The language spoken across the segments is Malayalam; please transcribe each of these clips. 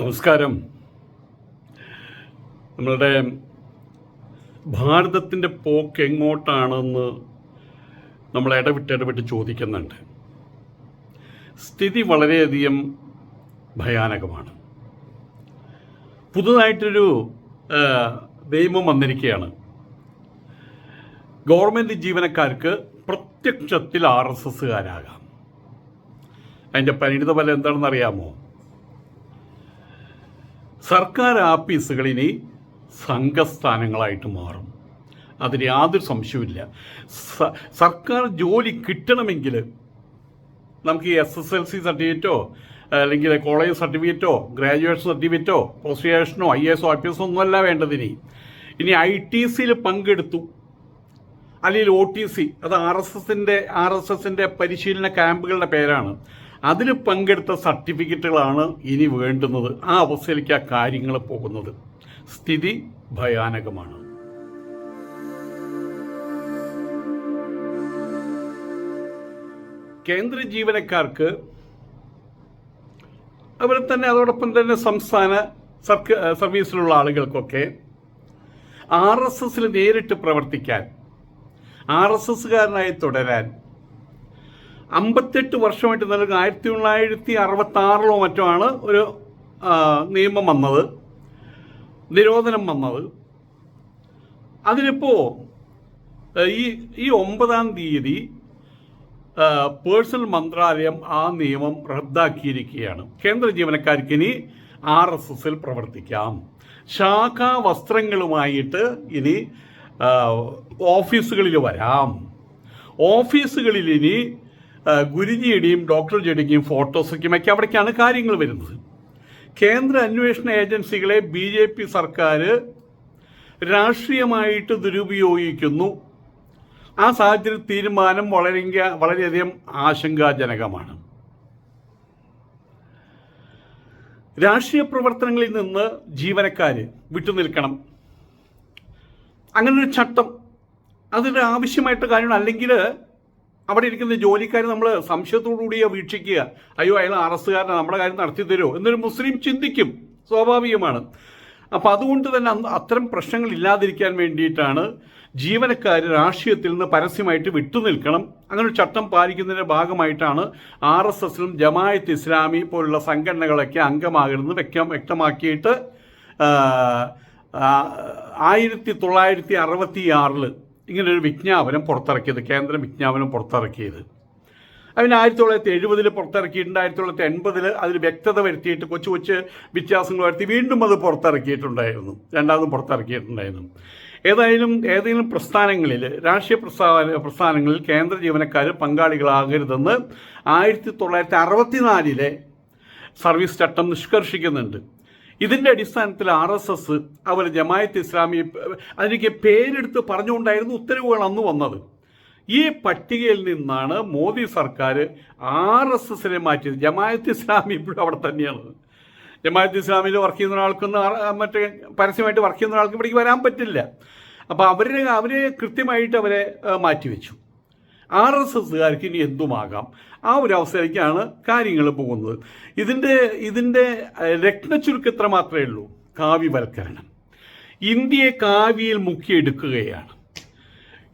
നമസ്കാരം. നമ്മളുടെ ഭാരതത്തിന്റെ പോക്ക് എങ്ങോട്ടാണെന്ന് നമ്മൾ ഇടവിട്ട് ഇടവിട്ട് ചോദിക്കുന്നുണ്ട്. സ്ഥിതി വളരെയധികം ഭയാനകമാണ്. പുതുതായിട്ടൊരു നിയമം വന്നിരിക്കുകയാണ്. ഗവൺമെന്റ് ജീവനക്കാർക്ക് പ്രത്യക്ഷത്തിൽ ആർ എസ് എസ്സുകാരാകാം. അതിന്റെ പരിണിത ഫലം എന്താണെന്ന് അറിയാമോ സർക്കാർ ആഫീസുകൾ ഇനി സംഘസ്ഥാനങ്ങളായിട്ട് മാറും. അതിന് യാതൊരു സംശയവുമില്ല. സ- സർക്കാർ ജോലി കിട്ടണമെങ്കിൽ നമുക്ക് എസ് എസ് എൽ സി സർട്ടിഫിക്കറ്റോ അല്ലെങ്കിൽ കോളേജ് സർട്ടിഫിക്കറ്റോ ഗ്രാജുവേഷൻ സർട്ടിഫിക്കറ്റോ പോസ്റ്റ് ഗ്രാജുവേഷനോ ഐ എസോ ഐ പി എസോ ഒന്നുമല്ല വേണ്ടത് ഇനി ഇനി ഐ ടി സിയിൽ പങ്കെടുത്തു. അല്ലെങ്കിൽ ഒ ടി സി അത് ആർ എസ് എസിന്റെ ആർ എസ് എസിന്റെ പരിശീലന ക്യാമ്പുകളുടെ പേരാണ്. അതിൽ പങ്കെടുത്ത സർട്ടിഫിക്കറ്റുകളാണ് ഇനി വേണ്ടുന്നത്. ആ അവസ്ഥയിലേക്ക് ആ കാര്യങ്ങൾ പോകുന്നത്. സ്ഥിതി ഭയാനകമാണ്. കേന്ദ്ര ജീവനക്കാർക്ക് അതുപോലെ തന്നെ അതോടൊപ്പം തന്നെ സംസ്ഥാന സർക്കാർ സർവീസിലുള്ള ആളുകൾക്കൊക്കെ ആർ എസ് എസിൽ നേരിട്ട് പ്രവർത്തിക്കാൻ ആർ എസ് എസ്സുകാരനായി തുടരാൻ അമ്പത്തെട്ട് വർഷമായിട്ട് നിലനിൽക്കുന്ന ആയിരത്തി തൊള്ളായിരത്തി അറുപത്തി ആറിലോ മറ്റോ ആണ് ഒരു നിയമം വന്നത്. നിരോധനം വന്നത്. അതിനിപ്പോൾ ഈ ഈ ഒമ്പതാം തീയതി പേഴ്സണൽ മന്ത്രാലയം ആ നിയമം റദ്ദാക്കിയിരിക്കുകയാണ്. കേന്ദ്ര ജീവനക്കാർക്ക് ഇനി ആർ എസ് എസിൽ പ്രവർത്തിക്കാം. ശാഖാ വസ്ത്രങ്ങളുമായിട്ട് ഇനി ഓഫീസുകളിൽ വരാം. ഓഫീസുകളിൽ ഇനി ഗുരുജിയുടെയും ഡോക്ടർ ജെഡിക്കും ഫോട്ടോസൊക്കെയും ഒക്കെ അവിടേക്കാണ് കാര്യങ്ങൾ വരുന്നത്. കേന്ദ്ര അന്വേഷണ ഏജൻസികളെ ബി ജെ പി സർക്കാർ രാഷ്ട്രീയമായിട്ട് ദുരുപയോഗിക്കുന്നു. ആ സാഹചര്യ തീരുമാനം വളരെ വളരെയധികം ആശങ്കാജനകമാണ്. രാഷ്ട്രീയ പ്രവർത്തനങ്ങളിൽ നിന്ന് ജീവനക്കാർ വിട്ടുനിൽക്കണം. അങ്ങനൊരു ചട്ടം. അതിന്റെ ആവശ്യമായിട്ട് കാര്യമാണ് അല്ലെങ്കിൽ അവിടെ ഇരിക്കുന്ന ജോലിക്കാർ നമ്മൾ സംശയത്തോടുകൂടിയ വീക്ഷിക്കുക. അയ്യോ അയാൾ അറസ്റ്റുകാരനെ നമ്മുടെ കാര്യം നടത്തി തരുമോ എന്നൊരു മുസ്ലിം ചിന്തിക്കും. സ്വാഭാവികമാണ്. അപ്പോൾ അതുകൊണ്ട് തന്നെ അത്തരം പ്രശ്നങ്ങൾ ഇല്ലാതിരിക്കാൻ വേണ്ടിയിട്ടാണ് ജീവനക്കാർ രാഷ്ട്രീയത്തിൽ നിന്ന് പരസ്യമായിട്ട് വിട്ടുനിൽക്കണം അങ്ങനെ ഒരു ചട്ടം പാലിക്കുന്നതിന്റെ ഭാഗമായിട്ടാണ് ആർ എസ് എസിലും ജമായത്ത് ഇസ്ലാമി പോലുള്ള സംഘടനകളൊക്കെ അംഗമാകരുതെന്ന് വ്യക്തം വ്യക്തമാക്കിയിട്ട് ആയിരത്തി തൊള്ളായിരത്തി അറുപത്തി ആറിൽ ഇങ്ങനൊരു വിജ്ഞാപനം പുറത്തിറക്കിയത് കേന്ദ്ര വിജ്ഞാപനം പുറത്തിറക്കിയത്. അതിന് ആയിരത്തി തൊള്ളായിരത്തി എഴുപതിൽ പുറത്തിറക്കിയിട്ടുണ്ട് ആയിരത്തി തൊള്ളായിരത്തി എൺപതിൽ അതിൽ വ്യക്തത വരുത്തിയിട്ട് കൊച്ചു കൊച്ചു വ്യത്യാസങ്ങൾ വരുത്തി വീണ്ടും അത് പുറത്തിറക്കിയിട്ടുണ്ടായിരുന്നു രണ്ടാമതും പുറത്തിറക്കിയിട്ടുണ്ടായിരുന്നു. ഏതായാലും ഏതെങ്കിലും പ്രസ്ഥാനങ്ങളിൽ രാഷ്ട്രീയ പ്രസ്ഥാന പ്രസ്ഥാനങ്ങളിൽ കേന്ദ്ര ജീവനക്കാർ പങ്കാളികളാകരുതെന്ന് ആയിരത്തി തൊള്ളായിരത്തി അറുപത്തിനാലിലെ സർവീസ് ചട്ടം നിഷ്കർഷിക്കുന്നുണ്ട്. ഇതിന്റെ അടിസ്ഥാനത്തിൽ ആർ എസ് എസ് അതുപോലെ ജമായത്ത് ഇസ്ലാമി അതിനൊക്കെ പേരെടുത്ത് പറഞ്ഞുകൊണ്ടായിരുന്നു ഉത്തരവുകൾ അന്ന് വന്നത്. ഈ പട്ടികയിൽ നിന്നാണ് മോദി സർക്കാർ ആർ എസ് എസിനെ മാറ്റിയത്. ജമായത്ത് ഇസ്ലാമി ഇപ്പോഴും അവിടെ തന്നെയാണ്. ജമായത്ത് ഇസ്ലാമിൽ വർക്ക് ചെയ്യുന്ന ഒരാൾക്കൊന്നും മറ്റേ പരസ്യമായിട്ട് വർക്ക് ചെയ്യുന്ന ഒരാൾക്ക് ഇവിടേക്ക് വരാൻ പറ്റില്ല. അപ്പോൾ അവരെ അവരെ കൃത്യമായിട്ട് അവരെ മാറ്റിവെച്ചു. ആർ എസ് എസ്സുകാർക്ക് ഇനി എന്തുമാകാം? ആ ഒരു അവസ്ഥയിലേക്കാണ് കാര്യങ്ങൾ പോകുന്നത്. ഇതിന്റെ ഇതിന്റെ രത്നച്ചുരുക്കം എത്ര മാത്രമേ ഉള്ളൂ? കാവ്യവൽക്കരണം. ഇന്ത്യയെ കാവ്യയിൽ മുക്കിയെടുക്കുകയാണ്.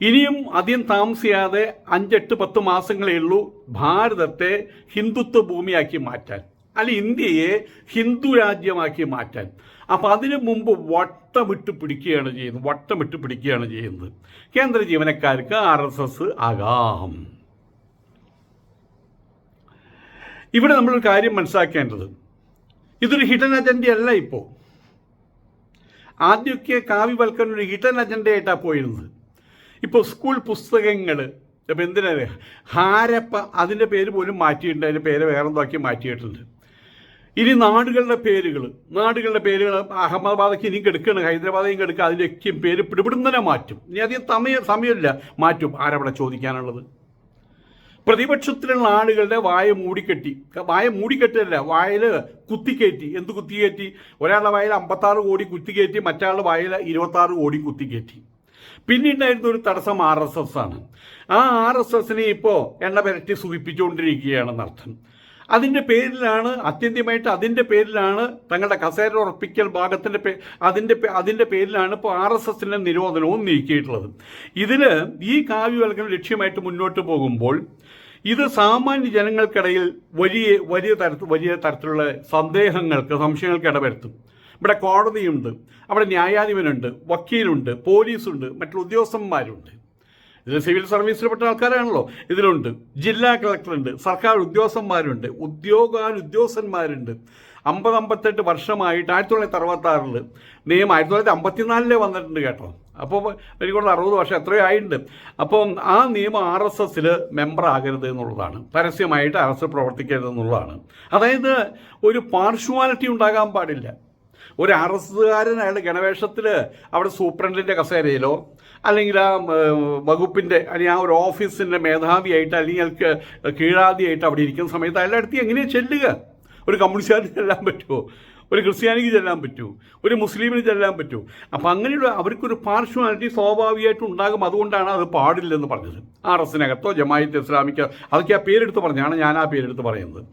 ഇനിയും അധികം താമസിയാതെ അഞ്ചെട്ട് പത്ത് മാസങ്ങളേ ഉള്ളൂ ഭാരതത്തെ ഹിന്ദുത്വ ഭൂമിയാക്കി മാറ്റാൻ. അല്ല ഇന്ത്യയെ ഹിന്ദു രാജ്യമാക്കി മാറ്റാൻ. അപ്പം അതിനു മുമ്പ് വട്ടമിട്ട് പിടിക്കുകയാണ് ചെയ്യുന്നത്. വട്ടമിട്ട് പിടിക്കുകയാണ് ചെയ്യുന്നത്. കേന്ദ്ര ജീവനക്കാർക്ക് ആർ എസ് എസ് ആകാം. ഇവിടെ നമ്മളൊരു കാര്യം മനസ്സിലാക്കേണ്ടത്. ഇതൊരു ഹിഡൻ അജണ്ടയല്ല ഇപ്പോൾ ആദ്യമൊക്കെ കാവ്യവൽക്കരണം ഒരു ഹിഡൻ അജണ്ടയായിട്ടാണ് പോയിരുന്നത്. ഇപ്പോൾ സ്കൂൾ പുസ്തകങ്ങൾ ഇപ്പം എന്തിനാണ് ഹാരപ്പ അതിന്റെ പേര് പോലും മാറ്റിയിട്ടുണ്ട് അതിന്റെ പേര് വേറെ എന്തോക്കി മാറ്റിയിട്ടുണ്ട്. ഇനി നാടുകളുടെ പേരുകൾ നാടുകളുടെ പേരുകൾ അഹമ്മദാബാദൊക്കെ ഇനിയും കെടുക്കുകയാണ് ഹൈദരാബാദേയും കെടുക്കുക അതിന്റെയൊക്കെയും പേര് പിടിപിടുന്നതിനെ മാറ്റും. ഇനി അധികം സമയം സമയമില്ല മാറ്റും. ആരവിടെ ചോദിക്കാനുള്ളത്? പ്രതിപക്ഷത്തിലുള്ള ആളുകളുടെ വായ മൂടിക്കെട്ടി. വായ മൂടിക്കെട്ടല്ല വായിൽ കുത്തിക്കയറ്റി എന്ത് കുത്തിക്കയറ്റി ഒരാളുടെ വായിൽ അമ്പത്താറ് കോടി കുത്തിക്കയറ്റി മറ്റാളുടെ വായിൽ ഇരുപത്താറ് കോടി കുത്തിക്കയറ്റി പിന്നീടായിരുന്ന ഒരു തടസ്സം ആർ എസ് എസ് ആണ്. ആ ആർ എസ് എസിനെ ഇപ്പോൾ എണ്ണ പുരട്ടി സൂചിപ്പിച്ചുകൊണ്ടിരിക്കുകയാണെന്നർത്ഥം അതിന്റെ പേരിലാണ് അത്യന്തികമായിട്ട് അതിന്റെ പേരിലാണ് തങ്ങളുടെ കസേര ഉറപ്പിക്കൽ ഭാഗത്തിന്റെ പേ അതിന്റെ അതിന്റെ പേരിലാണ് ഇപ്പോൾ ആർ എസ് എസിന്റെ നിരോധനവും നീക്കിയിട്ടുള്ളത്. ഇതിൽ ഈ കാവ്യവൽക്കരണം ലക്ഷ്യമായിട്ട് മുന്നോട്ട് പോകുമ്പോൾ ഇത് സാമാന്യ ജനങ്ങൾക്കിടയിൽ വലിയ വലിയ തരത്തിൽ വലിയ തരത്തിലുള്ള സന്ദേഹങ്ങൾക്ക് സംശയങ്ങൾക്ക് ഇടവരുത്തും. ഇവിടെ കോടതിയുണ്ട് അവിടെ ന്യായാധിപനുണ്ട് വക്കീലുണ്ട് പോലീസുണ്ട് മറ്റുള്ള ഉദ്യോഗസ്ഥന്മാരുണ്ട്. ഇതിൽ സിവിൽ സർവീസിൽപ്പെട്ട ആൾക്കാരാണല്ലോ. ഇതിലുണ്ട്. ജില്ലാ കളക്ടറുണ്ട്. സർക്കാർ ഉദ്യോഗസ്ഥന്മാരുണ്ട്. ഉദ്യോഗാനുദ്യോഗസ്ഥന്മാരുണ്ട്. അമ്പത് അമ്പത്തെട്ട് വർഷമായിട്ട് ആയിരത്തി തൊള്ളായിരത്തി അറുപത്തി ആറിൽ നിയമം ആയിരത്തി തൊള്ളായിരത്തി അമ്പത്തിനാലിലെ വന്നിട്ടുണ്ട് കേട്ടോ. അപ്പോൾ എനിക്കൊണ്ട് അറുപത് വർഷം എത്രയോ ആയിട്ടുണ്ട്. അപ്പം ആ നിയമം ആർ എസ് എസിൽ മെമ്പർ ആകരുത് എന്നുള്ളതാണ്. പരസ്യമായിട്ട് ആർ എസ് എസ് പ്രവർത്തിക്കരുത് എന്നുള്ളതാണ്. അതായത് ഒരു പാർഷ്വാലിറ്റി ഉണ്ടാകാൻ പാടില്ല. ഒരു ആർ എസ് എസ്സുകാരൻ ഗണവേഷത്തിൽ അവിടെ സൂപ്രണ്ടിന്റെ കസേരയിലോ അല്ലെങ്കിൽ ആ വകുപ്പിന്റെ അല്ലെങ്കിൽ ആ ഒരു ഓഫീസിന്റെ മേധാവിയായിട്ട് അല്ലെങ്കിൽ അയാൾക്ക് കീഴാദിയായിട്ട് അവിടെ ഇരിക്കുന്ന സമയത്ത് അയാളുടെ അടുത്ത് എങ്ങനെയാണ് ചെല്ലുക? ഒരു കമ്മ്യൂണിസ്റ്റുകാരന് ചെല്ലാൻ പറ്റുമോ? ഒരു ക്രിസ്ത്യാനിക്ക് ചെല്ലാൻ പറ്റുമോ? ഒരു മുസ്ലിമിന് ചെല്ലാൻ പറ്റുമോ? അപ്പം അങ്ങനെയുള്ള അവർക്കൊരു പാർശ്വാലിറ്റി സ്വാഭാവികമായിട്ടും ഉണ്ടാകും. അതുകൊണ്ടാണ് അത് പാടില്ലെന്ന് പറഞ്ഞത്. ആർ എസിനകത്തോ ജമായത്ത് ഇസ്ലാമിക്കോ അതൊക്കെ ആ പേരെടുത്ത് പറഞ്ഞാണ് ഞാൻ ആ പേരെടുത്ത് പറയുന്നത്.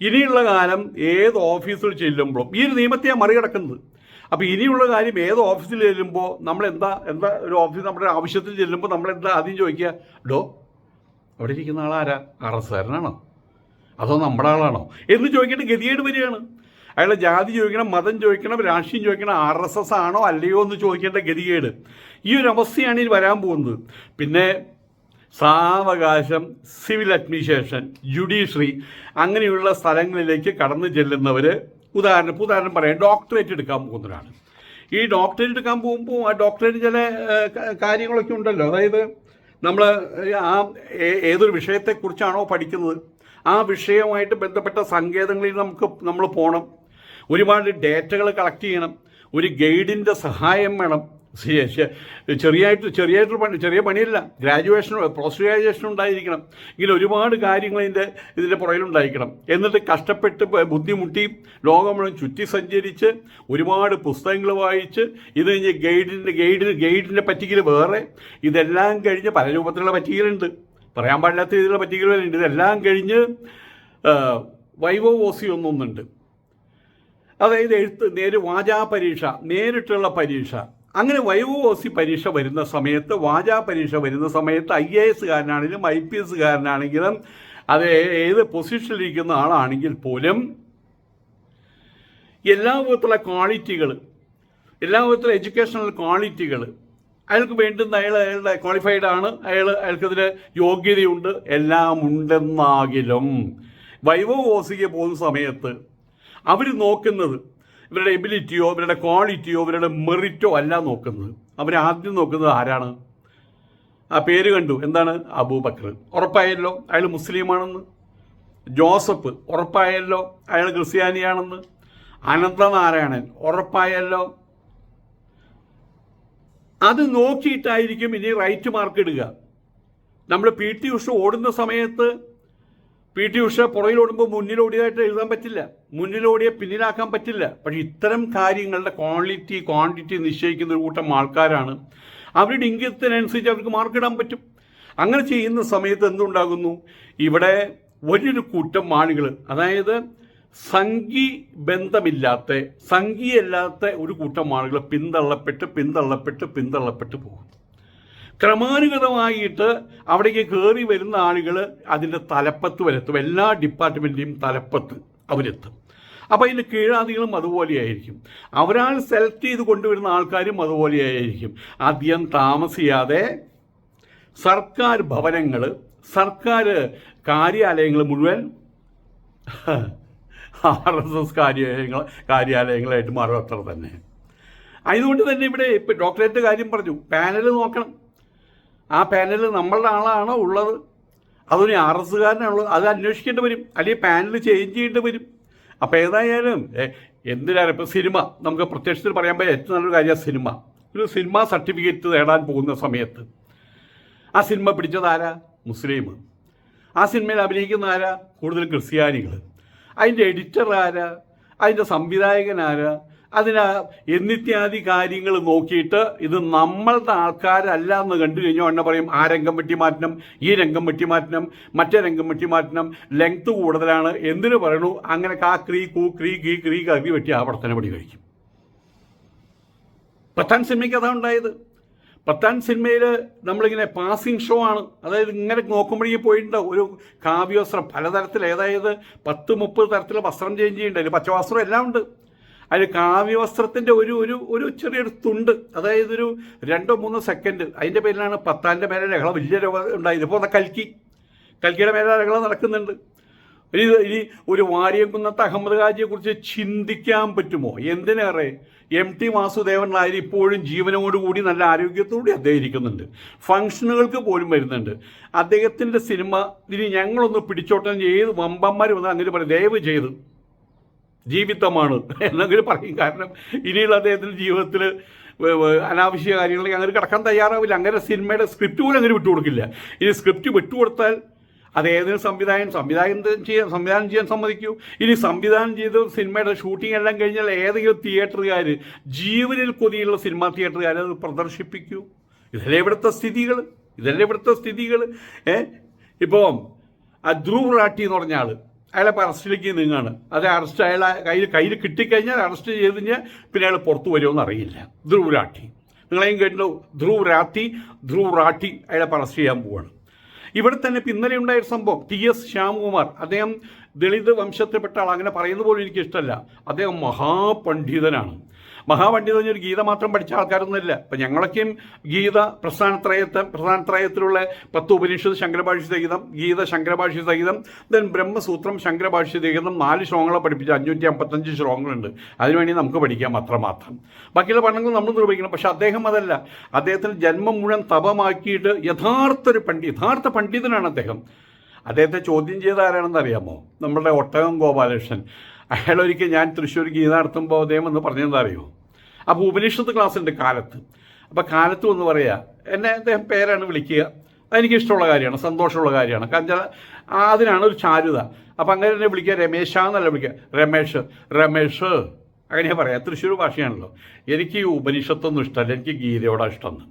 ഇനിയുള്ള കാലം ഏത് ഓഫീസിൽ ചെല്ലുമ്പോഴും ഈ ഒരു നിയമത്തെ മറികടക്കുന്നത്. അപ്പോൾ ഇനിയുള്ള കാര്യം ഏത് ഓഫീസിൽ ചെല്ലുമ്പോൾ നമ്മൾ എന്താ എന്താ ഒരു ഓഫീസ് നമ്മുടെ ആവശ്യത്തിൽ ചെല്ലുമ്പോൾ നമ്മൾ എന്താ ആദ്യം ചോദിക്കുക ഡോ അവിടെ ഇരിക്കുന്ന ആളാരാ ആർ അതോ നമ്മുടെ ആളാണോ? എന്ന് ചോദിക്കേണ്ട ഗതികേട് വരികയാണ്. അയാളുടെ ജാതി ചോദിക്കണം മതം ചോദിക്കണം രാഷ്ട്രീയം ചോദിക്കണം ആർ എസ് എസ് ആണോ അല്ലയോ എന്ന് ചോദിക്കേണ്ട ഗതികേട്. ഈ ഒരു അവസ്ഥയാണ് ഇനി വരാൻ പോകുന്നത്. പിന്നെ സാവകാശം സിവിൽ അഡ്മിനിസ്ട്രേഷൻ ജുഡീഷ്യറി അങ്ങനെയുള്ള സ്ഥലങ്ങളിലേക്ക് കടന്നു ചെല്ലുന്നവർ ഉദാഹരണം ഉദാഹരണം പറയാം. ഡോക്ടറേറ്റ് എടുക്കാൻ പോകുന്നവരാണ് ഈ ഡോക്ടറേറ്റ് എടുക്കാൻ പോകുമ്പോൾ ആ ഡോക്ടറേറ്റ് ചില കാര്യങ്ങളൊക്കെ ഉണ്ടല്ലോ. അതായത് നമ്മൾ ആ ഏതൊരു വിഷയത്തെക്കുറിച്ചാണോ പഠിക്കുന്നത് ആ വിഷയവുമായിട്ട് ബന്ധപ്പെട്ട സങ്കേതങ്ങളിൽ നമുക്ക് നമ്മൾ പോകണം ഒരുപാട് ഡേറ്റകൾ കളക്ട് ചെയ്യണം. ഒരു ഗൈഡിന്റെ സഹായം വേണം. ചെറിയായിട്ട് ചെറിയായിട്ട് പണി ചെറിയ പണിയല്ല. ഗ്രാജുവേഷൻ പോസ്റ്റ് ഗ്രാജുവേഷൻ ഉണ്ടായിരിക്കണം. ഇങ്ങനെ ഒരുപാട് കാര്യങ്ങൾ ഇതിന്റെ ഇതിന്റെ പുറകിലുണ്ടായിരിക്കണം. എന്നിട്ട് കഷ്ടപ്പെട്ട് ബുദ്ധിമുട്ടി ലോകം മുഴുവൻ ചുറ്റി സഞ്ചരിച്ച് ഒരുപാട് പുസ്തകങ്ങൾ വായിച്ച് ഇത് കഴിഞ്ഞ് ഗൈഡിന്റെ ഗൈഡിന് ഗൈഡിന്റെ പറ്റിക്കൽ വേറെ ഇതെല്ലാം കഴിഞ്ഞ് പല രൂപത്തിലുള്ള പറ്റിക്കലുണ്ട്. പറയാൻ പാടില്ലാത്ത രീതിയിലുള്ള പറ്റിക്കലുകളുണ്ട് ഇതെല്ലാം കഴിഞ്ഞ് വൈവോ ഓസി ഒന്നൊന്നുണ്ട്. അതായത് എഴുത്ത് നേര് വാചാ പരീക്ഷ നേരിട്ടുള്ള പരീക്ഷ. അങ്ങനെ വൈവ് ഒ സി പരീക്ഷ വരുന്ന സമയത്ത് വാചാ പരീക്ഷ വരുന്ന സമയത്ത് ഐ എ എസ്സുകാരനാണെങ്കിലും ഐ പി എസ്സുകാരനാണെങ്കിലും അത് ഏത് പൊസിഷനിലിരിക്കുന്ന ആളാണെങ്കിൽ പോലും എല്ലാ വിധത്തിലുള്ള ക്വാളിറ്റികൾ എല്ലാ വിധത്തിലുള്ള എഡ്യൂക്കേഷണൽ ക്വാളിറ്റികൾ അയാൾക്ക് വേണ്ടുന്ന അയാൾ അയാളുടെ ക്വാളിഫൈഡ് ആണ് അയാൾ അയാൾക്കതിന് യോഗ്യതയുണ്ട് എല്ലാം ഉണ്ടെന്നാകിലും വൈവോ ഓസിക്ക് പോകുന്ന സമയത്ത് അവർ നോക്കുന്നത് ഇവരുടെ എബിലിറ്റിയോ ഇവരുടെ ക്വാളിറ്റിയോ ഇവരുടെ മെറിറ്റോ അല്ല നോക്കുന്നത്. അവരാദ്യം നോക്കുന്നത് ആരാണ്? ആ പേര് കണ്ടു. എന്താണ്? അബൂബക്കർ. ഉറപ്പായല്ലോ അയാൾ മുസ്ലിമാണെന്ന്. ജോസഫ് ഉറപ്പായല്ലോ അയാൾ ക്രിസ്ത്യാനിയാണെന്ന്. അനന്തനാരായണൻ ഉറപ്പായല്ലോ. അത് നോക്കിയിട്ടായിരിക്കും ഇനി റൈറ്റ് മാർക്ക് ഇടുക. നമ്മൾ പി ടി ഉഷ ഓടുന്ന സമയത്ത് പി ടി ഉഷ പുറകിലോടുമ്പോൾ മുന്നിലോടിയതായിട്ട് എഴുതാൻ പറ്റില്ല. മുന്നിലോടിയെ പിന്നിലാക്കാൻ പറ്റില്ല. പക്ഷെ ഇത്തരം കാര്യങ്ങളുടെ ക്വാളിറ്റി ക്വാണ്ടിറ്റി നിശ്ചയിക്കുന്ന ഒരു കൂട്ടം ആൾക്കാരാണ്. അവരുടെ ഇംഗിതത്തിനനുസരിച്ച് അവർക്ക് മാർക്ക് ഇടാൻ പറ്റും. അങ്ങനെ ചെയ്യുന്ന സമയത്ത് എന്തുണ്ടാകുന്നു? ഇവിടെ വലിയൊരു കൂട്ടം ആളുകൾ അതായത് സംഘി ബന്ധമില്ലാത്ത സംഘിയല്ലാത്ത ഒരു കൂട്ടം ആളുകൾ പിന്തള്ളപ്പെട്ട് പിന്തള്ളപ്പെട്ട് പിന്തള്ളപ്പെട്ട് പോകും ക്രമാനുഗതമായിട്ട് അവിടേക്ക് കയറി വരുന്ന ആളുകൾ അതിന്റെ തലപ്പത്ത് വരെത്തും. എല്ലാ ഡിപ്പാർട്ട്മെന്റിന്റെയും തലപ്പത്ത് അവരെത്തും. അപ്പോൾ അതിന്റെ കീഴാദികളും അതുപോലെയായിരിക്കും. അവരാൾ സെലക്ട് ചെയ്ത് കൊണ്ടുവരുന്ന ആൾക്കാരും അതുപോലെയായിരിക്കും. അധികം താമസിയാതെ സർക്കാർ ഭവനങ്ങൾ സർക്കാർ കാര്യാലയങ്ങൾ മുഴുവൻ ആർ എസ് എസ് കാര്യാലയങ്ങൾ കാര്യാലയങ്ങളായിട്ട് മാറും. അത്ര തന്നെ. അതുകൊണ്ട് തന്നെ ഇവിടെ ഇപ്പം ഡോക്ടറേറ്റ് കാര്യം പറഞ്ഞു. പാനൽ നോക്കണം. ആ പാനലിൽ നമ്മളുടെ ആളാണോ ഉള്ളത്? അതൊരു ആർ എസ്സുകാരനാണുള്ളത് അത് അന്വേഷിക്കേണ്ടി വരും. അല്ലെങ്കിൽ പാനൽ ചേഞ്ച് ചെയ്യേണ്ടി വരും. അപ്പോൾ ഏതായാലും എന്തിനാണ് ഇപ്പോൾ സിനിമ? നമുക്ക് പ്രത്യക്ഷത്തിൽ പറയാൻ പറ്റിയ ഏറ്റവും നല്ലൊരു കാര്യമാണ് സിനിമ. ഒരു സിനിമ സർട്ടിഫിക്കറ്റ് നേടാൻ പോകുന്ന സമയത്ത്. ആ സിനിമ പിടിച്ചത് ആരാ? മുസ്ലിം. ആ സിനിമയിൽ അഭിനയിക്കുന്ന ആരാ? കൂടുതൽ ക്രിസ്ത്യാനികൾ അതിന്റെ എഡിറ്റർ ആരാ? അതിന്റെ സംവിധായകൻ ആരാ? അതിന് എന്നിത്യാദി കാര്യങ്ങൾ നോക്കിയിട്ട് ഇത് നമ്മളുടെ ആൾക്കാരല്ല എന്ന് കണ്ടു കഴിഞ്ഞാൽ എന്നെ പറയും ആ രംഗം വെട്ടി മാറ്റണം ഈ രംഗം വെട്ടി മാറ്റണം മറ്റേ രംഗം വെട്ടി മാറ്റണം ലെങ്ത് കൂടുതലാണ് എന്തിനു പറയണു? അങ്ങനെ കാ ക്രീ കൂ ക്രീ കീ ക്രീ കറി വെട്ടി ആ പടത്തിനെ പടി കഴിക്കും. പത്താൻ സിനിമയ്ക്ക് അതാ ഉണ്ടായത്. പത്താൻ സിനിമയിൽ നമ്മളിങ്ങനെ പാസിംഗ് ഷോ ആണ്. അതായത് ഇങ്ങനെ നോക്കുമ്പോഴേ പോയിട്ടുണ്ട്. ഒരു കാവ്യവസ്ത്രം പലതരത്തിൽ ഏതായത് പത്ത് മുപ്പത് തരത്തിൽ വസ്ത്രം ചേഞ്ച് ചെയ്യേണ്ടത് പച്ചവസ്ത്രം എല്ലാം ഉണ്ട്. അതിൽ കാവ്യവസ്ത്രത്തിന്റെ ഒരു ഒരു ഒരു ചെറിയൊരു തുണ്ട് അതായത് ഒരു രണ്ടോ മൂന്നോ സെക്കൻഡ് അതിന്റെ പേരിലാണ് പത്താന്റെ മേലെ രഹള വലിയ രോഗം ഉണ്ടായത്. ഇപ്പോൾ കൽക്കി. കൽക്കിയുടെ മേലെ രഹള നടക്കുന്നുണ്ട്. ഇനി ഇനി ഒരു വാര്യംകുന്നത്ത് അഹമ്മദ് ഖാജിയെക്കുറിച്ച് ചിന്തിക്കാൻ പറ്റുമോ? എന്തിനേറെ? എം ടി വാസുദേവൻ നായർ ഇപ്പോഴും ജീവനോടുകൂടി നല്ല ആരോഗ്യത്തോടെ അദ്ദേഹം ഇരിക്കുന്നുണ്ട്. ഫംഗ്ഷനുകൾക്ക് പോലും വരുന്നുണ്ട്. അദ്ദേഹത്തിന്റെ സിനിമ ഇനി ഞങ്ങളൊന്ന് പിടിച്ചോട്ടെ ഏത് വമ്പന്മാർ വന്നാൽ അങ്ങനെ പറയും. ദയവ് ചെയ്ത് ജീവിതമാണ് എന്നെങ്കിലും പറയും. കാരണം ഇനിയുള്ള അദ്ദേഹത്തിന്റെ ജീവിതത്തിൽ അനാവശ്യ കാര്യങ്ങളിൽ അങ്ങനെ കിടക്കാൻ തയ്യാറാവില്ല. അങ്ങനെ സിനിമയുടെ സ്ക്രിപ്റ്റ് പോലും അങ്ങനെ വിട്ടുകൊടുക്കില്ല ഇനി സ്ക്രിപ്റ്റ് വിട്ടുകൊടുത്താൽ അത് ഏതെങ്കിലും സംവിധായകൻ സംവിധാനം ചെയ്യാൻ സംവിധാനം ചെയ്യാൻ സമ്മതിക്കൂ? ഇനി സംവിധാനം ചെയ്ത് സിനിമയുടെ ഷൂട്ടിംഗ് എല്ലാം കഴിഞ്ഞാൽ ഏതെങ്കിലും തിയേറ്ററുകാർ ജീവനിൽ കൊതിയുള്ള സിനിമാ തിയേറ്ററുകാർ അത് പ്രദർശിപ്പിക്കൂ. ഇതല്ലേ ഇവിടുത്തെ സ്ഥിതികൾ ഇതല്ലേ ഇവിടുത്തെ സ്ഥിതികൾ ഏ? ഇപ്പോൾ ആ റാട്ടി എന്ന് പറഞ്ഞ ആൾ അയാളെ ഇപ്പോൾ അറസ്റ്റിലേക്ക് നീങ്ങാണ്. അത് അറസ്റ്റ് അയാളെ കയ്യിൽ കയ്യിൽ കിട്ടിക്കഴിഞ്ഞാൽ അറസ്റ്റ് ചെയ്ത് കഴിഞ്ഞാൽ പിന്നെ അയാൾ പുറത്തു വരുമോ അറിയില്ല. ധ്രുവ് റാട്ടി നിങ്ങളെയും കേട്ടിട്ടുണ്ടോ? ധ്രുവ് രാത്തി ധ്രുവ് റാട്ടി അയാളെ അറസ്റ്റ് ചെയ്യാൻ പോവാണ്. ഇവിടെ തന്നെ ഇന്നലെ ഉണ്ടായ ഒരു സംഭവം. ടി എസ് ശ്യാംകുമാർ അദ്ദേഹം ദളിത് വംശത്തിൽപ്പെട്ട ആൾ അങ്ങനെ പറയുന്ന പോലും എനിക്ക് ഇഷ്ടമല്ല. അദ്ദേഹം മഹാപണ്ഡിതനാണ്. മഹാപണ്ഡിതൻ ഒരു ഗീത മാത്രം പഠിച്ച ആൾക്കാരൊന്നുമില്ല. അപ്പം ഞങ്ങളൊക്കെയും ഗീത പ്രസ്ഥാനത്രയത്തെ പ്രസ്ഥാനത്രയത്തിലുള്ള പത്ത് ഉപനിഷത്ത് ശങ്കരഭാഷ്യ സഹിതം ഗീത ശങ്കരഭാഷ്യ സഹിതം ദെൻ ബ്രഹ്മസൂത്രം ശങ്കരഭാഷ്യ സഹിതം നാല് ശ്ലോകങ്ങളെ പഠിപ്പിച്ച അഞ്ഞൂറ്റി അമ്പത്തഞ്ച് ശ്ലോകങ്ങളുണ്ട് അതിനുവേണ്ടി നമുക്ക് പഠിക്കാം അത്രമാത്രം. ബാക്കിയുള്ള പഠനങ്ങൾ നമ്മൾ നിർവഹിക്കണം. പക്ഷേ അദ്ദേഹം അതല്ല. അദ്ദേഹത്തിന് ജന്മം മുഴുവൻ തപമാക്കിയിട്ട് യഥാർത്ഥ ഒരു പണ്ഡി യഥാർത്ഥ പണ്ഡിതനാണ് അദ്ദേഹം. അദ്ദേഹത്തെ ചോദ്യം ചെയ്ത ആരാണെന്ന് അറിയാമോ? നമ്മുടെ ഒട്ടകം ഗോപാലകൃഷ്ണൻ. അയാളൊരിക്കൽ ഞാൻ തൃശ്ശൂർ ഗീത നടത്തുമ്പോൾ അദ്ദേഹം എന്ന് പറഞ്ഞതെന്താ അറിയോ അപ്പോൾ ഉപനിഷത്ത് ക്ലാസ് ഉണ്ട് കാലത്ത്. അപ്പോൾ കാലത്ത് എന്ന് പറയുക എന്നെ അദ്ദേഹം പേരാണ് വിളിക്കുക. അതെനിക്ക് ഇഷ്ടമുള്ള കാര്യമാണ് സന്തോഷമുള്ള കാര്യമാണ്. കാരണം അതിനാണ് ഒരു ചാരുത. അപ്പം അങ്ങനെ തന്നെ വിളിക്കുക രമേശ എന്നല്ല വിളിക്കുക. രമേഷ് രമേഷ് അങ്ങനെ പറയാം തൃശ്ശൂർ ഭാഷയാണല്ലോ. എനിക്ക് ഈ ഉപനിഷത്തൊന്നും ഇഷ്ടമല്ല എനിക്ക് ഗീതയോടാണ് ഇഷ്ടമെന്ന്.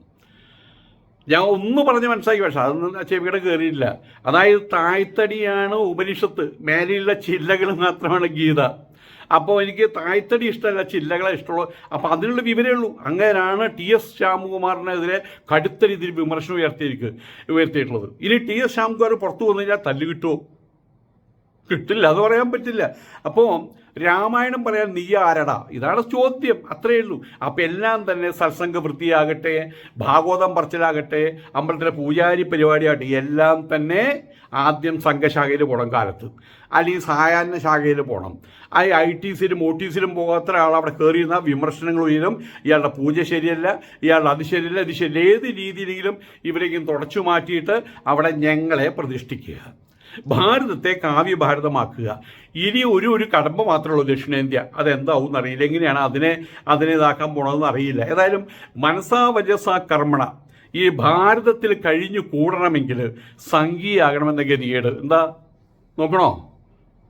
ഞാൻ ഒന്ന് പറഞ്ഞ് മനസ്സിലാക്കി പക്ഷേ അതൊന്നും ചെവിയുടെ കയറിയില്ല അതായത് തായ്തടിയാണ് ഉപനിഷത്ത്. മേലെയുള്ള ചില്ലകൾ മാത്രമാണ് ഗീത. അപ്പോൾ എനിക്ക് തായ്തടി ഇഷ്ടമല്ല ചില്ലകളെ ഇഷ്ടമുള്ളൂ അപ്പോൾ അതിനുള്ള വിവരമേ ഉള്ളൂ അങ്ങനെയാണ് ടി എസ് ശ്യാമകുമാറിനെതിരെ കടുത്ത രീതിയിൽ വിമർശനം ഉയർത്തിയിരിക്കുക ഉയർത്തിയിട്ടുള്ളത്. ഇനി ടി എസ് ശ്യാമകുമാർ പുറത്തു വന്നു കഴിഞ്ഞാൽ തല്ല് കിട്ടുമോ കിട്ടില്ല അത് പറയാൻ പറ്റില്ല. അപ്പോൾ രാമായണം പറയാൻ നീ ആരടാ? ഇതാണ് ചോദ്യം അത്രയേ ഉള്ളൂ. അപ്പം എല്ലാം തന്നെ സത്സംഗ വൃത്തിയാകട്ടെ ഭാഗവതം പറച്ചിലാകട്ടെ അമ്പലത്തിലെ പൂജാരി പരിപാടിയാകട്ടെ എല്ലാം തന്നെ ആദ്യം സംഘശാഖയിൽ പോകണം കാലത്ത്. അല്ലെങ്കിൽ സായാഹ്ന ശാഖയിൽ പോകണം ആ ഐ ടി സിയിലും ഒ ടി സിയിലും പോകാത്ത ഒരാൾ അവിടെ കയറിയിരുന്ന വിമർശനങ്ങൾ ഉയരും. ഇയാളുടെ പൂജ ശരിയല്ല ഇയാളുടെ അത് ശരിയല്ല ഇത് ശരി ഏത് രീതിയിലെങ്കിലും ഇവരെങ്കിലും തുടച്ചു മാറ്റിയിട്ട് അവിടെ ഞങ്ങളെ പ്രതിഷ്ഠിക്കുക. ഭാരതത്തെ കാവ്യഭാരതമാക്കുക. ഇനി ഒരു ഒരു കടമ്പ മാത്രമുള്ളൂ ദക്ഷിണേന്ത്യ. അതെന്താവും എന്നറിയില്ല. എങ്ങനെയാണ് അതിനെ അതിനെ ഇതാക്കാൻ പോണതെന്ന് അറിയില്ല. ഏതായാലും മനസാ വജസ കർമ്മണ. ഈ ഭാരതത്തിൽ കഴിഞ്ഞു കൂടണമെങ്കിൽ സംഘീയാകണമെന്ന ഗതികേട്. എന്താ? നോക്കണോ?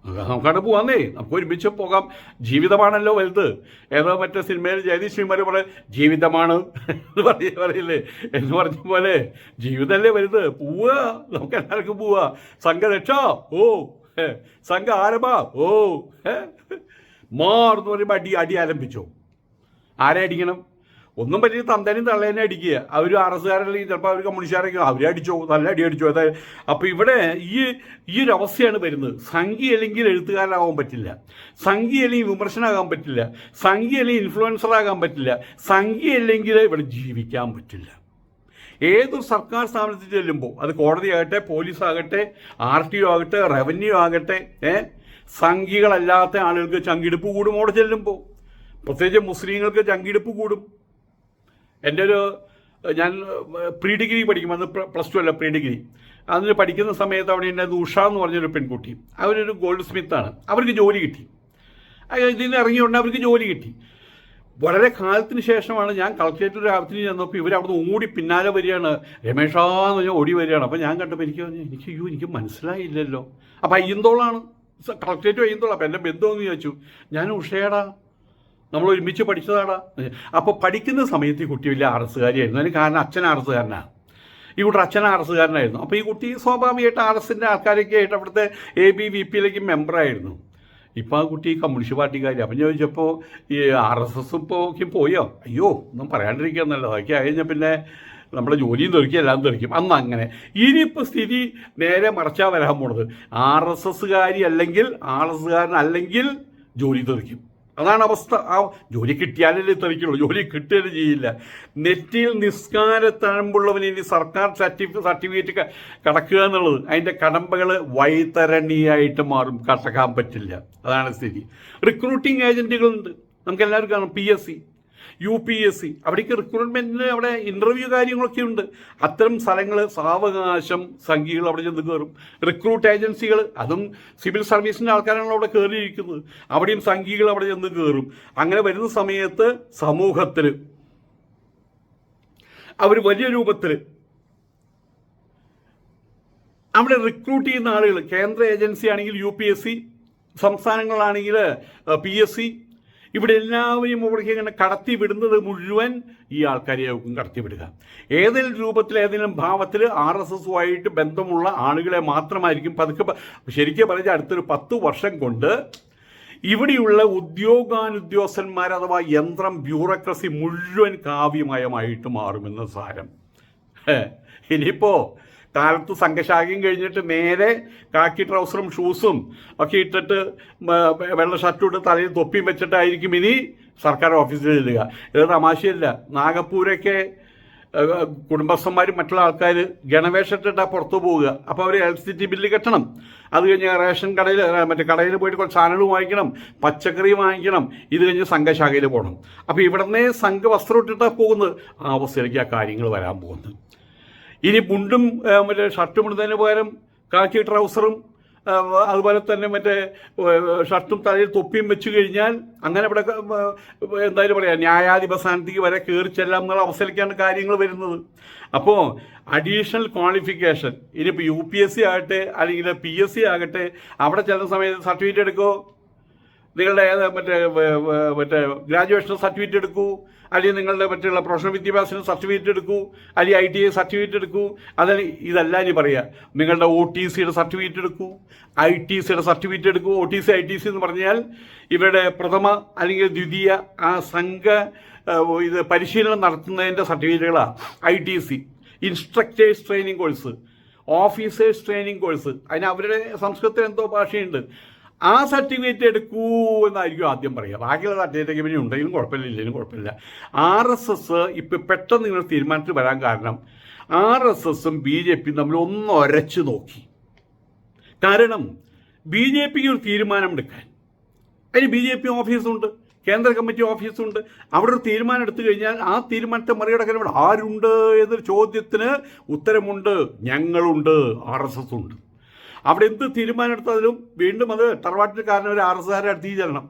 നമുക്കവിടെ പോവാന്നേ. നമുക്ക് ഒരുമിച്ച് പോകാം. ജീവിതമാണല്ലോ വലുത്. ഏതോ മറ്റേ സിനിമയിൽ ജയതി ശ്രീമാർ പറയും ജീവിതമാണ് എന്ന് പറയ പറയില്ലേ? എന്ന് പറഞ്ഞ പോലെ ജീവിതമല്ലേ വലുത്. പോവുക നമുക്ക് എല്ലാവർക്കും പോവുക സംഘരക്ഷ. ഓ സംഘ ആരംഭ. ഓ മാർന്ന് പറയുമ്പോൾ അടി അടി ആരംഭിച്ചോ. ആരെ അടിക്കണം? ഒന്നും പറ്റി തന്തനും തള്ളേനെ അടിക്കുക. അവർ ആർ എസ്കാരല്ലെങ്കിൽ ചിലപ്പോൾ അവർ കമ്മ്യൂണിസ്റ്റുകാരൊക്കെ അവരെ അടിച്ചോ നല്ല അടി അടിച്ചോ. അതായത് അപ്പോൾ ഇവിടെ ഈ ഈ ഒരു അവസ്ഥയാണ് വരുന്നത്. സംഖ്യ അല്ലെങ്കിൽ എഴുത്തുകാരനാകാൻ പറ്റില്ല. സംഖ്യ അല്ലെങ്കിൽ വിമർശനമാകാൻ പറ്റില്ല. സംഖ്യ അല്ലെങ്കിൽ ഇൻഫ്ലുവൻസറാകാൻ പറ്റില്ല. സംഖ്യ അല്ലെങ്കിൽ ഇവിടെ ജീവിക്കാൻ പറ്റില്ല. ഏതൊരു സർക്കാർ സ്ഥാപനത്തിൽ ചെല്ലുമ്പോൾ അത് കോടതിയാകട്ടെ പോലീസാകട്ടെ ആർ ടി ഒ ആകട്ടെ റവന്യൂ ആകട്ടെ ഏ? സംഖ്യകളല്ലാത്ത ആളുകൾക്ക് ചങ്കിടുപ്പ് കൂടും അവിടെ ചെല്ലുമ്പോൾ പ്രത്യേകിച്ച് മുസ്ലിങ്ങൾക്ക് ചങ്കിടുപ്പ് കൂടും. എന്റെ ഒരു ഞാൻ പ്രീ ഡിഗ്രി പഠിക്കും അന്ന് പ്ലസ് ടു അല്ല പ്രീ ഡിഗ്രി. അതിന് പഠിക്കുന്ന സമയത്ത് അവിടെ ഉണ്ടായത് ഉഷ എന്ന് പറഞ്ഞൊരു പെൺകുട്ടി. അവരൊരു ഗോൾഡ് സ്മിത്താണ് അവർക്ക് ജോലി കിട്ടി. ഇതിൽ നിന്ന് ഇറങ്ങിയുകൊണ്ട് അവർക്ക് ജോലി കിട്ടി. വളരെ കാലത്തിന് ശേഷമാണ് ഞാൻ കളക്ടറേറ്റ് രാത്രി ചെന്നപ്പോൾ ഇവർ അവിടുന്ന് ഓടി പിന്നാലെ വരികയാണ്. രമേഷാന്ന് പറഞ്ഞാൽ ഓടി വരികയാണ്. അപ്പോൾ ഞാൻ കണ്ടപ്പോൾ എനിക്ക് പറഞ്ഞു എനിക്ക് അയ്യോ എനിക്ക് മനസ്സിലായില്ലല്ലോ. അപ്പോൾ അയ്യന്തോളാണ്. കളക്ടറേറ്റ് അയ്യന്തോളാണ് അപ്പോൾ എന്റെ ബന്ധുവെന്ന് ചോദിച്ചു ഞാൻ ഉഷയടാ നമ്മൾ ഒരുമിച്ച് പഠിച്ചതാടാ അപ്പോൾ പഠിക്കുന്ന സമയത്ത് ഈ കുട്ടി വലിയ ആർ എസ്സുകാരിയായിരുന്നു അതിന് കാരണം അച്ഛൻ ആർ എസ്സുകാരനാണ് ഈ കുട്ടി അച്ഛൻ ആർ അപ്പോൾ ഈ കുട്ടി സ്വാഭാവികമായിട്ട് ആർ എസിന്റെ ആൾക്കാരൊക്കെ ആയിട്ട് അവിടുത്തെ എ ബി വി പിയിലേക്ക് മെമ്പറായിരുന്നു ഇപ്പോൾ ആ കുട്ടി കമ്മ്യൂണിസ്റ്റ് പാർട്ടിക്കാരി അപ്പം ചോദിച്ചപ്പോൾ ഈ ആർ എസ് എസ് ഇപ്പോൾ പോയോ? അയ്യോ ഒന്നും പറയാണ്ടിരിക്കുക നല്ലത് അതൊക്കെ കഴിഞ്ഞാൽ പിന്നെ നമ്മുടെ ജോലിയും തെറിക്കും എല്ലാം തെറിക്കും അന്ന് അങ്ങനെ. ഇനിയിപ്പോൾ സ്ഥിതി നേരെ മറച്ചാൽ വരാൻ പോണത്. ആർ എസ് എസ്സുകാരി അല്ലെങ്കിൽ ആർ എസ്സുകാരൻ അല്ലെങ്കിൽ ജോലി തെറിക്കും അതാണ് അവസ്ഥ. ആ ജോലി കിട്ടിയാലല്ലേ തനിക്കുള്ളൂ ജോലി കിട്ടുകയും ചെയ്യില്ല. നെറ്റിൽ നിസ്കാര തഴമ്പുള്ളവന് ഇനി സർക്കാർ സർട്ടിഫി സർട്ടിഫിക്കറ്റ് കടക്കുക എന്നുള്ളത് അതിന്റെ കടമ്പകൾ വൈതരണിയായിട്ട് മാറും. കടക്കാൻ പറ്റില്ല. അതാണ് സ്ഥിതി. റിക്രൂട്ടിംഗ് ഏജന്റുകളുണ്ട് നമുക്ക് എല്ലാവർക്കും കാണാം P S C U P S C. അവിടേക്ക് റിക്രൂട്ട്മെന്റിന് അവിടെ ഇന്റർവ്യൂ കാര്യങ്ങളൊക്കെ ഉണ്ട്. അത്തരം സ്ഥലങ്ങൾ സാവകാശം സംഖ്യകൾ അവിടെ ചെന്ന് കയറും റിക്രൂട്ട് ഏജൻസികൾ അതും സിവിൽ സർവീസിന്റെ ആൾക്കാരാണ് അവിടെ കയറിയിരിക്കുന്നത് അവിടെയും സംഖ്യകൾ അവിടെ ചെന്ന് കയറും അങ്ങനെ വരുന്ന സമയത്ത് സമൂഹത്തിൽ അവർ വലിയ രൂപത്തിൽ അവിടെ റിക്രൂട്ട് ചെയ്യുന്ന ആളുകൾ കേന്ദ്ര ഏജൻസി ആണെങ്കിൽ യു പി എസ് സി സംസ്ഥാനങ്ങളാണെങ്കിൽ പി എസ് സി ഇവിടെ എല്ലാവരെയും അവിടേക്ക് ഇങ്ങനെ കടത്തി വിടുന്നത് മുഴുവൻ ഈ ആൾക്കാരെയായിരിക്കും കടത്തി വിടുക. ഏതെങ്കിലും രൂപത്തിൽ ഏതെങ്കിലും ഭാവത്തിൽ ആർ എസ് എസുമായിട്ട് ബന്ധമുള്ള ആളുകളെ മാത്രമായിരിക്കും പതുക്കെ ശരിക്കും പറഞ്ഞാൽ അടുത്തൊരു പത്ത് വർഷം കൊണ്ട് ഇവിടെയുള്ള ഉദ്യോഗാനുദ്യോഗസ്ഥന്മാർ അഥവാ യന്ത്രം ബ്യൂറോക്രസി മുഴുവൻ കാവ്യമയമായിട്ട് മാറുമെന്ന് സാരം. ഇനിയിപ്പോൾ ഇനിയിപ്പോ കാലത്ത് സംഘശാഖയും കഴിഞ്ഞിട്ട് നേരെ കാക്കി ട്രൗസറും ഷൂസും ഒക്കെ ഇട്ടിട്ട് വെള്ള ഷർട്ടും ഇട്ട് തലയിൽ തൊപ്പിയും വെച്ചിട്ടായിരിക്കും ഇനി സർക്കാർ ഓഫീസിൽ ചെല്ലുക ഇത് തമാശയല്ല. നാഗപ്പൂരൊക്കെ കുടുംബസ്ഥന്മാരും മറ്റുള്ള ആൾക്കാർ ഗണവേഷത്തിട്ടാണ് പുറത്തു പോവുക. അപ്പോൾ അവർ ഇലക്ട്രിസിറ്റി ബില്ല് കെട്ടണം. അത് കഴിഞ്ഞ് റേഷൻ കടയിൽ മറ്റേ കടയിൽ പോയിട്ട് കുറച്ച് സാധനങ്ങൾ വാങ്ങിക്കണം. പച്ചക്കറി വാങ്ങിക്കണം. ഇത് കഴിഞ്ഞ് സംഘശാഖയിൽ പോകണം. അപ്പോൾ ഇവിടുന്ന് സംഘ വസ്ത്രം ഇട്ടിട്ടാണ് പോകുന്നത്. ആ അവസ്ഥയിലേക്ക് ആ കാര്യങ്ങൾ വരാൻ പോകുന്നത്. ഇനി മുണ്ടും മറ്റേ ഷർട്ടും ഇടുന്നതിന് പകരം കാക്കി ട്രൗസറും അതുപോലെ തന്നെ മറ്റേ ഷർട്ടും തലയിൽ തൊപ്പിയും വെച്ചു കഴിഞ്ഞാൽ അങ്ങനെ ഇവിടെ എന്തായാലും പറയാം ന്യായാധിപ സ്ഥാനത്തേക്ക് വരെ കയറി ചെല്ലാം എന്നുള്ള അവസരക്കാണ് കാര്യങ്ങൾ വരുന്നത്. അപ്പോൾ അഡീഷണൽ ക്വാളിഫിക്കേഷൻ ഇനിയിപ്പോൾ യു പി എസ് സി ആകട്ടെ അല്ലെങ്കിൽ പി എസ് സി ആകട്ടെ അവിടെ ചെല്ലുന്ന സമയത്ത് സർട്ടിഫിക്കറ്റ് എടുക്കുമോ നിങ്ങളുടെ മറ്റേ മറ്റേ ഗ്രാജുവേഷൻ സർട്ടിഫിക്കറ്റ് എടുക്കൂ. അല്ലെങ്കിൽ നിങ്ങളുടെ മറ്റുള്ള പ്രൊഫഷണൽ വിദ്യാഭ്യാസത്തിന് സർട്ടിഫിക്കറ്റ് എടുക്കൂ. അല്ലെങ്കിൽ ഐ ടി ഐ സർട്ടിഫിക്കറ്റ് എടുക്കൂ. അതല്ല ഇതല്ല ഇനി പറയുക നിങ്ങളുടെ ഒ ടി സിയുടെ സർട്ടിഫിക്കറ്റ് എടുക്കൂ. ഐ ടി സിയുടെ സർട്ടിഫിക്കറ്റ് എടുക്കൂ. O T C I T C എന്ന് പറഞ്ഞാൽ ഇവരുടെ പ്രഥമ അല്ലെങ്കിൽ ദ്വിതീയ ആ സംഘ ഇത് പരിശീലനം നടത്തുന്നതിന്റെ സർട്ടിഫിക്കറ്റുകളാണ് I T C instructors training course officers training course അതിന് അവരുടെ സംസ്കൃതത്തിൽ എന്തോ ഭാഷയുണ്ട്. ആ സർട്ടിഫിക്കറ്റ് എടുക്കൂ എന്നായിരിക്കും ആദ്യം പറയുക. ബാക്കിയുള്ള സർട്ടിഫിക്കറ്റ് പിന്നെ ഉണ്ടെങ്കിലും കുഴപ്പമില്ല ഇല്ലെങ്കിലും കുഴപ്പമില്ല. ആർ എസ് എസ് ഇപ്പം പെട്ടെന്ന് നിങ്ങൾ തീരുമാനത്തിൽ വരാൻ കാരണം ആർ എസ് എസും ബി ജെ പിയും തമ്മിൽ ഒന്ന് നോക്കി. കാരണം ബി ജെ പിക്ക് ഒരു തീരുമാനമെടുക്കാൻ അതിന് ബി ജെ പി ഓഫീസുണ്ട് കേന്ദ്ര കമ്മിറ്റി ഓഫീസുണ്ട്. അവിടെ ഒരു തീരുമാനം എടുത്തു കഴിഞ്ഞാൽ ആ തീരുമാനത്തെ മറികടക്കാൻ ഇവിടെ ആരുണ്ട് എന്നൊരു ചോദ്യത്തിന് ഉത്തരമുണ്ട് ഞങ്ങളുണ്ട് ആർ എസ് എസ് ഉണ്ട്. അവിടെ എന്ത് തീരുമാനം എടുത്താലും വീണ്ടും അത് തറവാട്ടിൽ കാരണം ഒരു ആർ എസ് കാരെ അടുത്ത് ചെല്ലണം.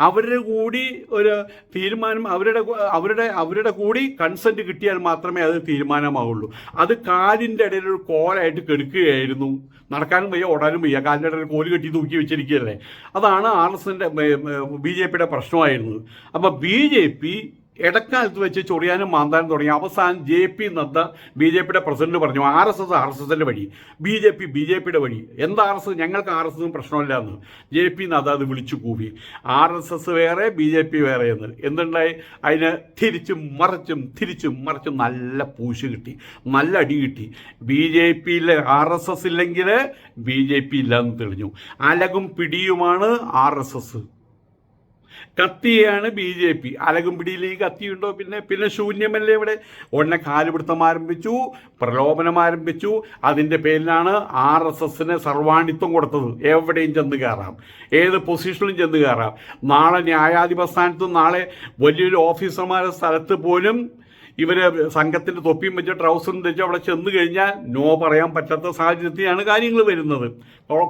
അവരുടെ കൂടി ഒരു തീരുമാനം അവരുടെ അവരുടെ അവരുടെ കൂടി കൺസെന്റ് കിട്ടിയാൽ മാത്രമേ അത് തീരുമാനമാവുള്ളൂ. അത് കാലിന്റെ ഇടയിൽ ഒരു കോലായിട്ട് കെടുക്കുകയായിരുന്നു. നടക്കാനും വയ്യ ഓടാനും വയ്യ. കാലിന്റെ ഇടയിൽ കോൽ കെട്ടി തൂക്കി വെച്ചിരിക്കുകയല്ലേ. അതാണ് ആർ എസ് എന്റെ ബി ജെ പിയുടെ പ്രശ്നമായിരുന്നത്. അപ്പോൾ ബി ജെ പി ഇടക്കാലത്ത് വെച്ച് ചൊറിയാനും മാന്താനും തുടങ്ങി അവസാനം J P Nadda B J പിയുടെ പ്രസിഡന്റ് പറഞ്ഞു R S S R S എസിന്റെ വഴി. B J P B J പിയുടെ വഴി. എന്താ ആർ എസ് എസ്? ഞങ്ങൾക്ക് ആർ എസ് എസും പ്രശ്നമില്ല എന്ന്. ജെ പി നദ്ദ അത് വിളിച്ചു കൂവി. ആർ എസ് എസ് വേറെ ബി ജെ പി വേറെ എന്ന്. എന്തുണ്ടായി? അതിന് തിരിച്ചും മറിച്ചും തിരിച്ചും മറിച്ചും നല്ല പൂശ് കിട്ടി. നല്ല അടി കിട്ടി. ബി ജെ പിയിലെ ആർ എസ് എസ് ഇല്ലെങ്കിൽ ബി ജെ പി ഇല്ലെന്ന് തെളിഞ്ഞു. അലകും പിടിയുമാണ് ആർ എസ് എസ്. കത്തിയാണ് ബി ജെ പി. അലകും ഈ കത്തിയുണ്ടോ? പിന്നെ പിന്നെ ശൂന്യമല്ലേ ഇവിടെ? ഉടനെ കാലുപിടുത്തം ആരംഭിച്ചു പ്രലോഭനം ആരംഭിച്ചു. അതിന്റെ പേരിലാണ് ആർ എസ് എസിന് സർവാണിത്വം കൊടുത്തത്. എവിടെയും ചെന്ന് കയറാം ഏത് പൊസിഷനിലും ചെന്ന് കയറാം നാളെ ന്യായാധിപ സ്ഥാനത്തും നാളെ വലിയൊരു ഓഫീസർമാരുടെ സ്ഥലത്ത് പോലും ഇവർ സംഘത്തിന്റെ തൊപ്പിയും വെച്ച് ട്രൗസറും വെച്ച് അവിടെ ചെന്ന് കഴിഞ്ഞാൽ നോ പറയാൻ പറ്റാത്ത സാഹചര്യത്തിലാണ് കാര്യങ്ങൾ വരുന്നത്.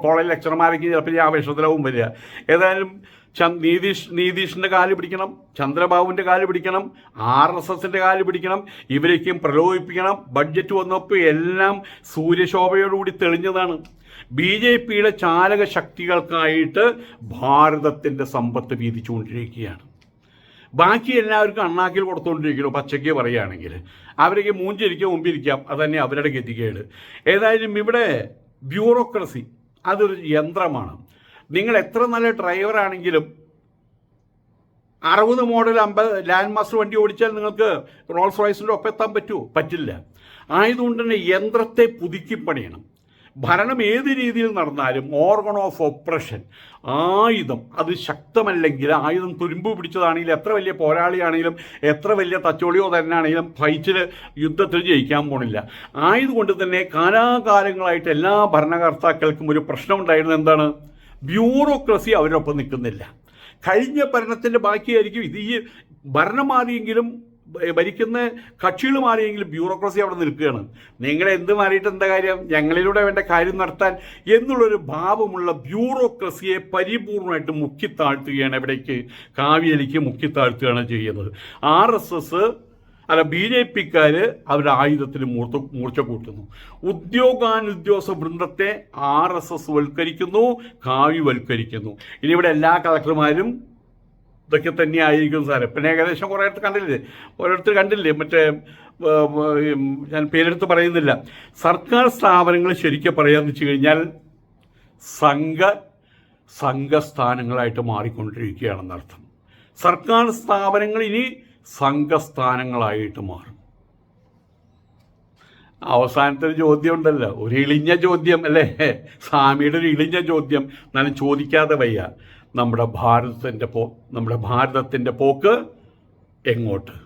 കോളേജ് ലെക്ചർമാരൊക്കെ ചിലപ്പോൾ ഈ ആവേശത്തിലാവും വരിക. ഏതായാലും നീതീഷ് നീതീഷിന്റെ കാൽ പിടിക്കണം ചന്ദ്രബാബുവിന്റെ കാൽ പിടിക്കണം ആർ എസ് എസിന്റെ കാൽ പിടിക്കണം ഇവരേക്കും പ്രലോഭിപ്പിക്കണം. ബഡ്ജറ്റ് വന്നപ്പോൾ എല്ലാം സൂര്യശോഭയോടുകൂടി തെളിഞ്ഞതാണ്. ബി ജെ പിയുടെ ചാലക ശക്തികൾക്കായിട്ട് ഭാരതത്തിന്റെ സമ്പത്ത് വീതിച്ചുകൊണ്ടിരിക്കുകയാണ്. ബാക്കി എല്ലാവർക്കും അണ്ണാക്കിൽ കൊടുത്തുകൊണ്ടിരിക്കുന്നു പച്ചയ്ക്ക് പറയുകയാണെങ്കിൽ. അവരേക്ക് മൂഞ്ചിരിക്കുക മുമ്പിരിക്കാം അതന്നെ അവരുടെ ഗതികേട്. ഏതായാലും ഇവിടെ ബ്യൂറോക്രസി അതൊരു യന്ത്രമാണ്. നിങ്ങൾ എത്ര നല്ല ഡ്രൈവർ ആണെങ്കിലും അറുപത് മോഡൽ അമ്പത് ലാൻഡ് മാസ്റ്റർ വണ്ടി ഓടിച്ചാൽ നിങ്ങൾക്ക് റോൾസ് റോയ്സിന്റെ ഒപ്പം എത്താൻ പറ്റുമോ? പറ്റില്ല. ആയതുകൊണ്ട് തന്നെ യന്ത്രത്തെ പുതുക്കി പണിയണം. ഭരണം ഏത് രീതിയിൽ നടന്നാലും ഓർഗൺ ഓഫ് ഓപ്പറേഷൻ ആയുധം അത് ശക്തമല്ലെങ്കിൽ ആയുധം തുരുമ്പ് പിടിച്ചതാണെങ്കിലും എത്ര വലിയ പോരാളിയാണെങ്കിലും എത്ര വലിയ തച്ചോളിയോ തന്നെ ആണെങ്കിലും ഫൈറ്റിൽ യുദ്ധത്തിൽ ജയിക്കാൻ പോണില്ല. ആയതുകൊണ്ട് തന്നെ കാലാകാലങ്ങളായിട്ട് എല്ലാ ഭരണകർത്താക്കൾക്കും ഒരു പ്രശ്നം ഉണ്ടായിരുന്നത് എന്താണ്? ബ്യൂറോക്രസി അവരൊപ്പം നിൽക്കുന്നില്ല. കഴിഞ്ഞ ഭരണത്തിന്റെ ബാക്കിയായിരിക്കും ഇത് ഈ ഭരണം മാറിയെങ്കിലും ഭരിക്കുന്ന കക്ഷികൾ മാറിയെങ്കിലും ബ്യൂറോക്രസി അവിടെ നിൽക്കുകയാണ്. നിങ്ങൾ എന്ത് മാറിയിട്ട് എന്താ കാര്യം? ഞങ്ങളിലൂടെ വേണ്ട കാര്യം നടത്താൻ എന്നുള്ളൊരു ഭാവമുള്ള ബ്യൂറോക്രസിയെ പരിപൂർണമായിട്ട് മുക്കിത്താഴ്ത്തുകയാണ് എവിടേക്ക് കാവ്യലിക്ക് മുക്കിത്താഴ്ത്തുകയാണ് ചെയ്യുന്നത്. ആർ എസ് എസ് അല്ല ബി ജെ പിക്കാർ അവരുടെ ആയുധത്തിന് മൂർത്ത മൂർച്ച കൂട്ടുന്നു. ഉദ്യോഗാനുദ്യോഗസ്ഥ വൃന്ദത്തെ ആർ എസ് എസ് വൽക്കരിക്കുന്നു കാവ്യവൽക്കരിക്കുന്നു ഇനി ഇവിടെ എല്ലാ കളക്ടർമാരും ഇതൊക്കെ തന്നെയായിരിക്കും സാറേ. പിന്നെ ഏകദേശം കുറേ അടുത്ത് കണ്ടില്ലേ? ഓരോരുത്തർ കണ്ടില്ലേ? മറ്റേ ഞാൻ പേരെടുത്ത് പറയുന്നില്ല. സർക്കാർ സ്ഥാപനങ്ങൾ ശരിക്കും പറയാന്ന് വെച്ച് കഴിഞ്ഞാൽ സംഘ സംഘസ്ഥാനങ്ങളായിട്ട് മാറിക്കൊണ്ടിരിക്കുകയാണെന്നർത്ഥം. സർക്കാർ സ്ഥാപനങ്ങൾ ഇനി സംഘസ്ഥാനങ്ങളായിട്ട് മാറും. അവസാനത്തെ ഒരു ചോദ്യം ഉണ്ടല്ലോ ഒരു ഇളിഞ്ഞ ചോദ്യം അല്ലേ? സ്വാമിയുടെ ഒരു ഇളിഞ്ഞ ചോദ്യം. എന്നാലും ചോദിക്കാതെ വയ്യ. നമ്മുടെ ഭാരതത്തിന്റെ പോ നമ്മുടെ ഭാരതത്തിന്റെ പോക്ക് എങ്ങോട്ട്?